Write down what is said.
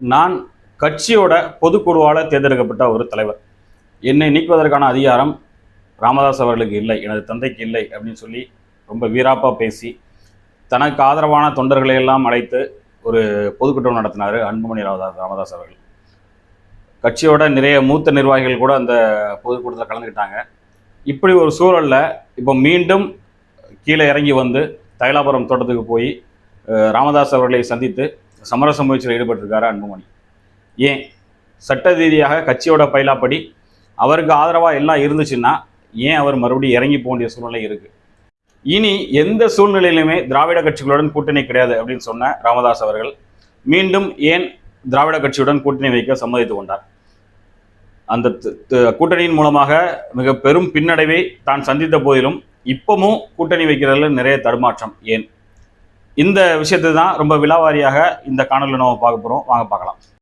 நான் கட்சியோட பொதுக்குழுவால் தேர்ந்தெடுக்கப்பட்ட ஒரு தலைவர். என்னை நீக்குவதற்கான அதிகாரம் ராமதாஸ் அவர்களுக்கு இல்லை எனது தந்தைக்கு இல்லை அப்படின்னு சொல்லி ரொம்ப வீராப்பாக பேசி தனக்கு ஆதரவான தொண்டர்களை எல்லாம் அழைத்து ஒரு பொதுக்கூட்டம் நடத்தினார் அன்புமணி ராமதாஸ் ராமதாஸ் அவர்கள். கட்சியோட நிறைய மூத்த நிர்வாகிகள் கூட அந்த பொதுக்கூட்டத்தில் கலந்துக்கிட்டாங்க. இப்படி ஒரு சூழலில் இப்போ மீண்டும் கீழே இறங்கி வந்து தைலாபுரம் தோட்டத்துக்கு போய் ராமதாஸ் அவர்களை சந்தித்து சமரச முயற்சியில் ஈடுபட்டிருக்காரு அன்புமணி? ஏன்? சட்ட ரீதியாக கட்சியோட பயிலாப்படி அவருக்கு ஆதரவாக எல்லாம் இருந்துச்சுன்னா ஏன் அவர் மறுபடியும் இறங்கி போக வேண்டிய சூழ்நிலை இருக்கு? இனி எந்த சூழ்நிலையிலுமே திராவிட கட்சிகளுடன் கூட்டணி கிடையாது அப்படின்னு சொன்ன ராமதாஸ் அவர்கள் மீண்டும் ஏன் திராவிட கட்சியுடன் கூட்டணி வைக்க சம்மதித்து கொண்டார்? அந்த கூட்டணியின் மூலமாக மிக பெரும் பின்னடைவை தான் சந்தித்த போதிலும் இப்பவும் கூட்டணி வைக்கிறதுல நிறைய தடுமாற்றம். ஏன்? இந்த விஷயத்தை தான் ரொம்ப விலாவாரியாக இந்த காணொலியில் நம்ம பார்க்க போகிறோம் வாங்க பார்க்கலாம்.